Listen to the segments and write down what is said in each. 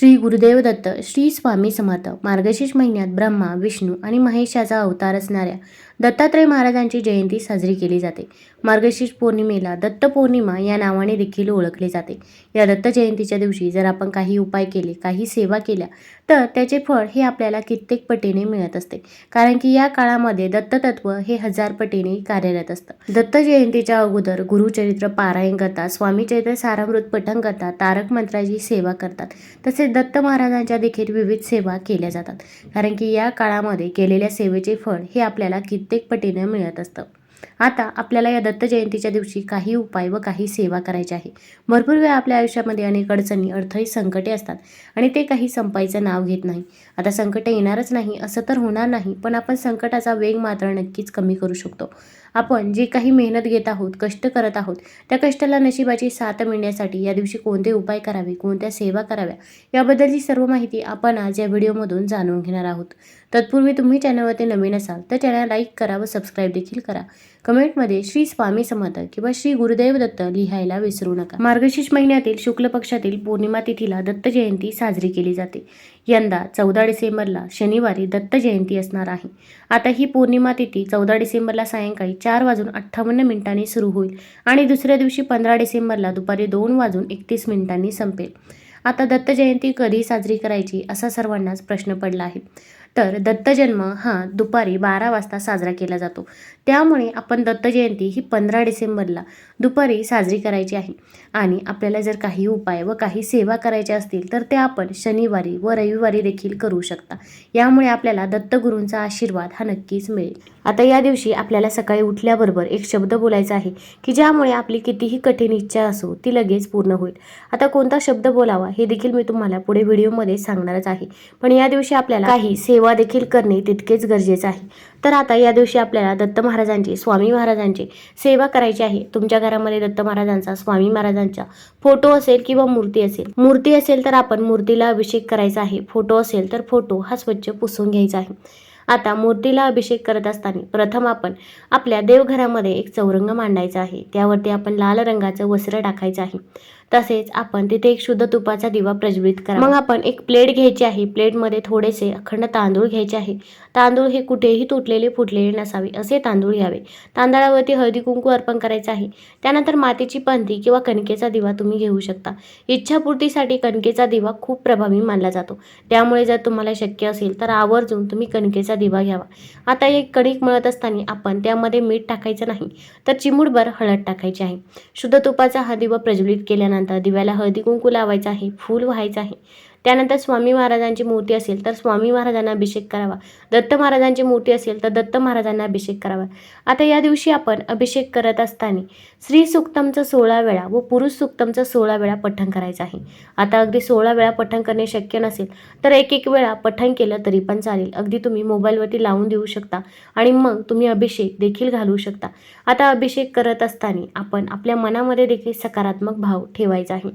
श्री गुरुदेव दत्त श्री स्वामी समर्थ. मार्गशीर्ष महिन्यात ब्रह्मा विष्णू आणि महेशाचा अवतार असणाऱ्या दत्तात्रय महाराजांची जयंती साजरी केली जाते. मार्गशीर्ष पौर्णिमेला दत्त पौर्णिमा या नावाने देखील ओळखले जाते. या दत्त जयंतीच्या दिवशी जर आपण काही उपाय केले काही सेवा केल्या तर त्याचे फळ हे आपल्याला कित्येक पटीने मिळत असते. कारण की या काळामध्ये दत्ततत्व हे हजार पटीने कार्यरत असतं. दत्त जयंतीच्या अगोदर गुरुचरित्र पारायण करतात स्वामी चरित्र सारामृत पठण करतात तारक मंत्राची सेवा करतात. तसेच दत्त महाराजांच्या देखील विविध सेवा केल्या जातात. कारण की या काळामध्ये केलेल्या सेवेचे फळ हे आपल्याला कित्येक पटीने मिळत असतं. आता आपल्याला या दत्त जयंतीच्या दिवशी काही उपाय व काही सेवा करायची आहे. भरपूर वेळा आपल्या आयुष्यामध्ये अनेक अडचणी अडथळी संकटे असतात आणि ते काही संपायचं नाव घेत नाही. आता संकटे येणारच नाही असं तर होणार नाही पण आपण संकटाचा वेग मात्र नक्कीच कमी करू शकतो. आपण जे काही मेहनत घेत आहोत कष्ट करत आहोत त्या कष्टाला नशिबाची साथ मिळण्यासाठी या दिवशी कोणते उपाय करावे कोणत्या सेवा कराव्या याबद्दलची सर्व माहिती आपण आज या व्हिडिओमधून जाणून घेणार आहोत. तत्पूर्वी तुम्ही चॅनलवरती नवीन असाल तर चॅनल लाईक करा व सबस्क्राईब देखील करा. कमेंटमध्ये श्री स्वामी समर्थ किंवा श्री गुरुदेव दत्त लिहायला विसरू नका. मार्गशीर्ष महिन्यातील शुक्ल पक्षातील पौर्णिमा तिथीला दत्त जयंती साजरी केली जाते. यंदा चौदा डिसेंबरला शनिवारी दत्त जयंती असणार आहे. आता ही पौर्णिमा तिथी चौदा डिसेंबरला सायंकाळी चार वाजून अठ्ठावन्न मिनिटांनी सुरू होईल आणि दुसऱ्या दिवशी पंधरा डिसेंबरला दुपारी दोन वाजून एकतीस मिनिटांनी संपेल. आता दत्त जयंती कधी साजरी करायची असा सर्वांनाच प्रश्न पडला आहे. तर दत्त जन्म हा दुपारी बारा वाजता साजरा केला जातो. त्यामुळे आपण दत्त जयंती ही पंधरा डिसेंबरला दुपारी साजरी करायची आहे. आणि आपल्याला जर काही उपाय व काही सेवा करायच्या असतील तर ते आपण शनिवारी व रविवारी देखील करू शकता. यामुळे आपल्याला दत्तगुरूंचा आशीर्वाद हा नक्कीच मिळेल. आता या दिवशी आपल्याला सकाळी उठल्याबरोबर एक शब्द बोलायचा आहे की ज्यामुळे आपली कितीही कठीण इच्छा असो ती लगेच पूर्ण होईल. आता कोणता शब्द बोलावा हे देखील मी तुम्हाला पुढे व्हिडिओमध्ये सांगणारच आहे. पण या दिवशी आपल्याला काही सेवा देखील करणे तितकेच गरजेचं आहे. तर आता या दिवशी आपल्याला दत्त महाराजांची स्वामी महाराजांची सेवा करायची आहे. तुमच्या घरामध्ये दत्त महाराजांचा स्वामी महाराजांचा फोटो असेल किंवा मूर्ती असेल. मूर्ती असेल तर आपण मूर्तीला अभिषेक करायचा आहे. फोटो असेल तर फोटो हा स्वच्छ पुसून घ्यायचा आहे. आता मूर्तीला अभिषेक करत असताना प्रथम आपण आपल्या देवघरामध्ये एक चौरंग मांडायचा आहे. त्यावरती आपण लाल रंगाचं वस्त्र टाकायचं आहे. तसेच आपण तिथे एक शुद्ध तुपाचा दिवा प्रज्वलित करा. मग आपण एक प्लेट घ्यायची आहे. प्लेटमध्ये थोडेसे अखंड तांदूळ घ्यायचे आहे. तांदूळ हे कुठेही तुटलेले फुटलेले नसावे असे तांदूळ घ्यावे. तांदळावरती हळदी कुंकू अर्पण करायचं आहे. त्यानंतर मातीची पंथी किंवा कणकेचा दिवा तुम्ही घेऊ शकता. इच्छापूर्तीसाठी कणकेचा दिवा खूप प्रभावी मानला जातो. त्यामुळे जर तुम्हाला शक्य असेल तर आवर्जून तुम्ही कणकेचा दिवा घ्यावा. आता एक कणिक मळत असताना आपण त्यामध्ये मीठ टाकायचं नाही तर चिमूटभर हळद टाकायची आहे. शुद्ध तुपाचा हा दिवा प्रज्वलित केल्यानंतर दिव्याला हळदी कुंकू लावायचं आहे फूल व्हायचं आहे. त्यानंतर स्वामी महाराजांची मूर्ती असेल तर स्वामी महाराजांना अभिषेक करावा. दत्त महाराजांची मूर्ती असेल तर दत्त महाराजांना अभिषेक करावा. आता या दिवशी आपण अभिषेक करत असताना स्त्री सुक्तमचं सोळा वेळा व पुरुष सुक्तमचं सोळा वेळा पठण करायचं आहे. आता अगदी सोळा वेळा पठण करणे शक्य नसेल तर एक एक वेळा पठण केलं तरी पण चालेल. अगदी तुम्ही मोबाईलवरती लावून देऊ शकता आणि मग तुम्ही अभिषेक देखील घालू शकता. आता अभिषेक करत असताना आपण आपल्या मनामध्ये देखील सकारात्मक भाव ठेवायचा आहे.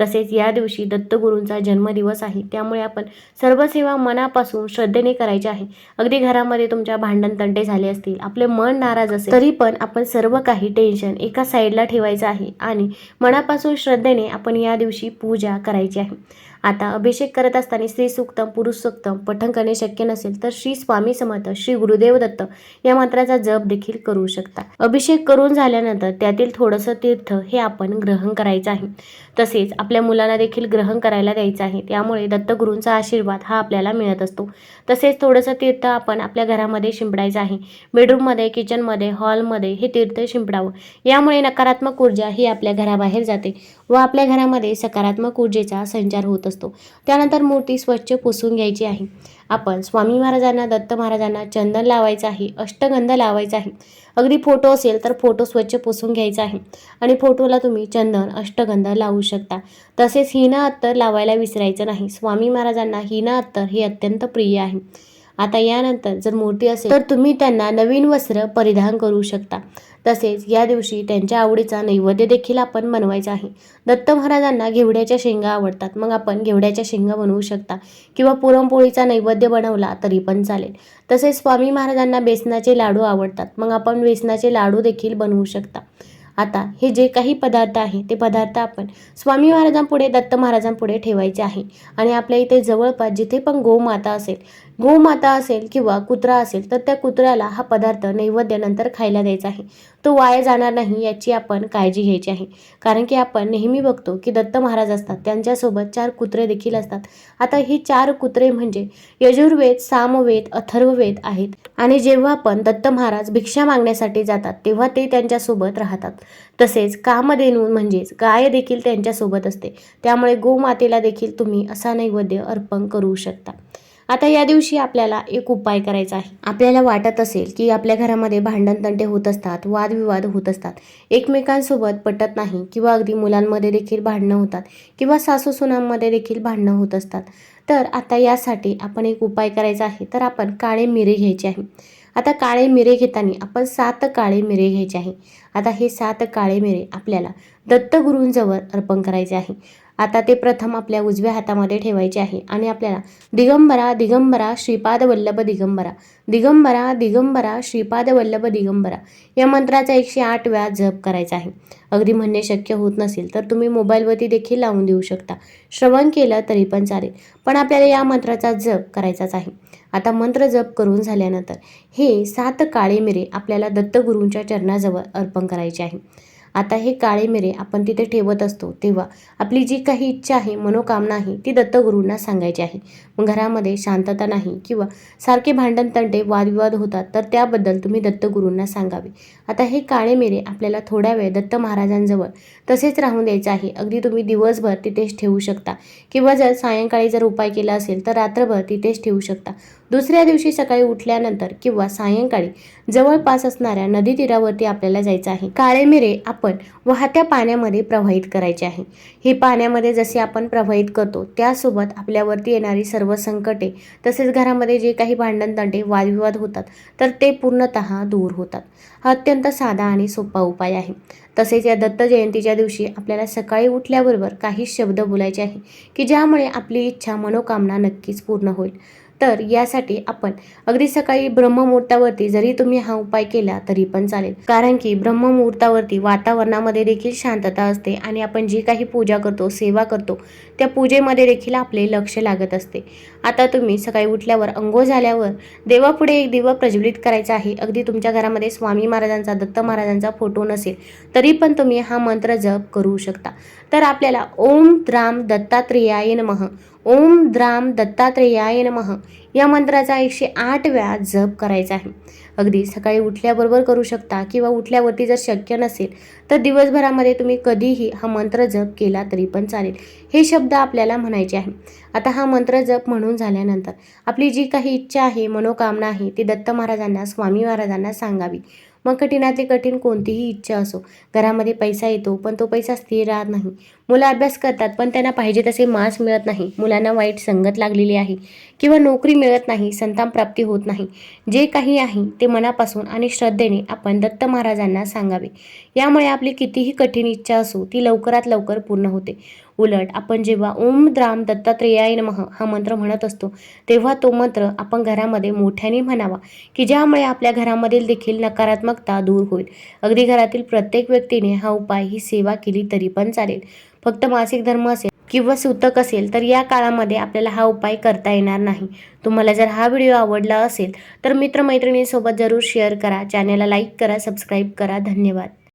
तसेच या दिवशी दत्तगुरूंचा जन्मदिवस आहे. त्यामुळे आपण सर्व सेवा मनापासून श्रद्धेने करायची आहे. अगदी घरामध्ये तुमच्या भांडण तंटे झाले असतील आपले मन नाराज असेल तरी पण आपण सर्व काही टेन्शन एका साईडला ठेवायचं आहे आणि मनापासून श्रद्धेने आपण या दिवशी पूजा करायची आहे. आता अभिषेक करत असताना श्री सुक्तम पुरुष सुक्तम पठण करणे शक्य नसेल तर श्री स्वामी समर्थ श्री गुरुदेव दत्त या मंत्राचा जप देखील करू शकता. अभिषेक करून झाल्यानंतर त्यातील थोडंसं तीर्थ हे आपण ग्रहण करायचं आहे. तसेच आपल्या मुलांना देखील ग्रहण करायला द्यायचं आहे. त्यामुळे दत्तगुरूंचा आशीर्वाद हा आपल्याला मिळत असतो. तसेच थोडंसं तीर्थ आपण आपल्या घरामध्ये शिंपडायचं आहे. बेडरूममध्ये किचनमध्ये हॉलमध्ये हे तीर्थ शिंपडावं. यामुळे नकारात्मक ऊर्जा ही आपल्या घराबाहेर जाते व आपल्या घरामध्ये सकारात्मक ऊर्जेचा संचार होत असतो. त्यानंतर मूर्ती स्वच्छ पुसून घ्यायची आहे. आपण स्वामी महाराजांना दत्त महाराजांना चंदन लावायचं आहे अष्टगंध लावायचा आहे. अगदी फोटो असेल तर फोटो स्वच्छ पुसून घ्यायचा आहे. आणि फोटोला तुम्ही चंदन अष्टगंध लावू शकता. तसेच हिना अत्तर लावायला विसरायचं नाही. स्वामी महाराजांना हिना अत्तर हे अत्यंत प्रिय आहे. आता यानंतर जर मूर्ती असेल तर तुम्ही त्यांना नवीन वस्त्र परिधान करू शकता. तसेच या दिवशी त्यांच्या आवडीचा नैवेद्य देखील आपण बनवायचा आहे. दत्त महाराजांना घेवड्याच्या शेंगा आवडतात. मग आपण घेवड्याच्या शेंगा बनवू शकता. किंवा पुरणपोळीचा नैवेद्य बनवला तरी पण चालेल. तसेच स्वामी महाराजांना बेसनाचे लाडू आवडतात. मग आपण बेसनाचे लाडू देखील बनवू शकता. आता हे जे काही पदार्थ आहे ते पदार्थ आपण स्वामी महाराजांपुढे दत्त महाराजांपुढे ठेवायचे आहे. आणि आपल्या इथे जवळपास जिथे पण गोमाता असेल गोमाता असेल किंवा कुत्रा असेल तर त्या कुत्र्याला हा पदार्थ नैवेद्यानंतर खायला द्यायचा आहे. तो वाया जाणार नाही याची आपण काळजी घ्यायची आहे. कारण की आपण नेहमी बघतो की दत्त महाराज असतात त्यांच्यासोबत चार कुत्रे देखील असतात. आता ही चार कुत्रे म्हणजे यजुर्वेद सामवेद अथर्ववेद आहेत. आणि जेव्हा आपण दत्त महाराज भिक्षा मागण्यासाठी जातात तेव्हा ते त्यांच्यासोबत राहतात. तसेच कामधेनू म्हणजेच गाय देखील त्यांच्यासोबत असते. त्यामुळे गोमातेला देखील तुम्ही असा नैवेद्य अर्पण करू शकता. आता या दिवशी आपल्याला एक उपाय करायचा आहे. आपल्याला वाटत असेल की आपल्या घरामध्ये भांडण तंटे होत असतात वादविवाद होत असतात. एकमेकांसोबत पटत नाही किंवा अगदी मुलांमध्ये देखील भांडणं होतात किंवा सासू सुनांमध्ये देखील भांडणं होत असतात. तर आता यासाठी आपण एक उपाय करायचा आहे. तर आपण काळे मिरे घ्यायचे आहे. आता काळे मिरे घेताना आपण सात काळे मिरे घ्यायचे आहे. आता हे सात काळे मिरे आपल्याला दत्तगुरूंजवळ अर्पण करायचे आहे. आता ते प्रथम आपल्या उजव्या हातामध्ये ठेवायचे आहे. आणि आपल्याला दिगंबरा दिगंबरा श्रीपाद वल्लभ दिगंबरा दिगंबरा दिगंबरा श्रीपाद वल्लभ दिगंबरा या मंत्राचा एकशे आठ वेळा जप करायचा आहे. अगदी म्हणणे शक्य होत नसेल तर तुम्ही मोबाईलवरती देखील लावून देऊ शकता. श्रवण केलं तरी पण चालेल पण आपल्याला या मंत्राचा जप करायचाच आहे. आता मंत्र जप करून झाल्यानंतर हे सात काळे मिरे आपल्याला दत्तगुरूंच्या चरणाजवळ अर्पण करायचे आहे. आता हे काळे मिरे आपण तिथे ठेवत असतो तेव्हा आपली जी काही इच्छा आहे मनोकामना आहे ती दत्तगुरूंना सांगायची आहे. मग घरामध्ये शांतता नाही किंवा सारखे भांडण तंटे वादविवाद होतात तर त्याबद्दल तुम्ही दत्तगुरूंना सांगावे. आता हे काळे मिरे आपल्याला थोड्या वेळ दत्त महाराजांजवळ तसेच राहून द्यायचं आहे. अगदी तुम्ही दिवसभर तिथेच ठेवू शकता. किंवा जर सायंकाळी जर उपाय केला असेल तर रात्रभर तिथेच ठेवू शकता. दुसऱ्या दिवशी सकाळी उठल्यानंतर किंवा सायंकाळी जवळपास असणाऱ्या नदी तीरावरती आपल्याला जायचं आहे. काळे मिरे आपण वाहत्या पाण्यामध्ये प्रवाहित करायचे आहे. हे पाण्यामध्ये जसे आपण प्रवाहित करतो त्यासोबत आपल्यावरती येणारी सर्व संकटे तसेच घरामध्ये जे काही भांडण तंटे वादविवाद होतात तर ते पूर्णतः दूर होतात. हा अत्यंत साधा आणि सोपा उपाय आहे. तसेच या दत्त जयंतीच्या दिवशी आपल्याला सकाळी उठल्याबरोबर काही शब्द बोलायचे आहे की ज्यामुळे आपली इच्छा मनोकामना नक्कीच पूर्ण होईल. तर यासाठी आपण अगदी सकाळी ब्रह्ममुहूर्तावरती जरी तुम्ही हा उपाय केला तरी पण चालेल. कारण की ब्रह्ममुहूर्तावरती वातावरणामध्ये देखील शांतता असते आणि आपण जी काही पूजा करतो सेवा करतो त्या पूजेमध्ये देखील आपले लक्ष लागत असते. आता तुम्ही सकाळी उठल्यावर अंघोळ झाल्यावर देवापुढे एक दिवा प्रज्वलित करायचा आहे. अगदी तुमच्या घरामध्ये स्वामी महाराजांचा दत्त महाराजांचा फोटो नसेल तरी पण तुम्ही हा मंत्र जप करू शकता. तर आपल्याला ओम राम दत्तात्रेयाय नमः. ओम द्राम दत्तात्रेयाय नमः. या मंत्राचा एकशे आठ वेळा जप करायचा आहे. अगदी सकाळी उठल्याबरोबर करू शकता किंवा उठल्यावरती जर शक्य नसेल तर दिवसभरामध्ये तुम्ही कधीही हा मंत्र जप केला तरी पण चालेल. हे शब्द आपल्याला म्हणायचे आहे. आता हा मंत्र जप म्हणून झाल्यानंतर आपली जी काही इच्छा आहे मनोकामना आहे ती दत्त महाराजांना स्वामी महाराजांना सांगावी. मग कठीणातली कठीण कोणतीही इच्छा असो घरामध्ये पैसा येतो पण तो पैसा स्थिर राहत नाही. मुलं अभ्यास करतात पण त्यांना पाहिजे तसे मार्क्स मिळत नाही. मुलांना वाईट संगत लागलेली आहे. किंवा नोकरी मिळत नाही संतान प्राप्ती होत नाही. जे काही आहे ते मनापासून आणि श्रद्धेने आपण दत्त महाराजांना सांगावे. यामुळे आपली कितीही कठीण इच्छा असो ती लवकरात लवकर पूर्ण होते. उलट आपण जेव्हा ओम द्राम दत्तात्रेयाय नमः हा मंत्र म्हणत असतो तेव्हा तो मंत्र आपण घरामध्ये मोठ्याने म्हणावा की ज्यामुळे आपल्या घरामधील देखील नकारात्मकता दूर होईल. अगदी घरातील प्रत्येक व्यक्तीने हा उपाय ही सेवा केली तरी पण चालेल. फक्त मासिक धर्म असेल किंवा सूतक असेल तर या काळामध्ये आपल्याला हा उपाय करता येणार नाही. तुम्हाला जर हा व्हिडिओ आवडला असेल तर मित्रमैत्रिणींसोबत जरूर शेअर करा. चॅनलला लाईक करा सबस्क्राईब करा. धन्यवाद.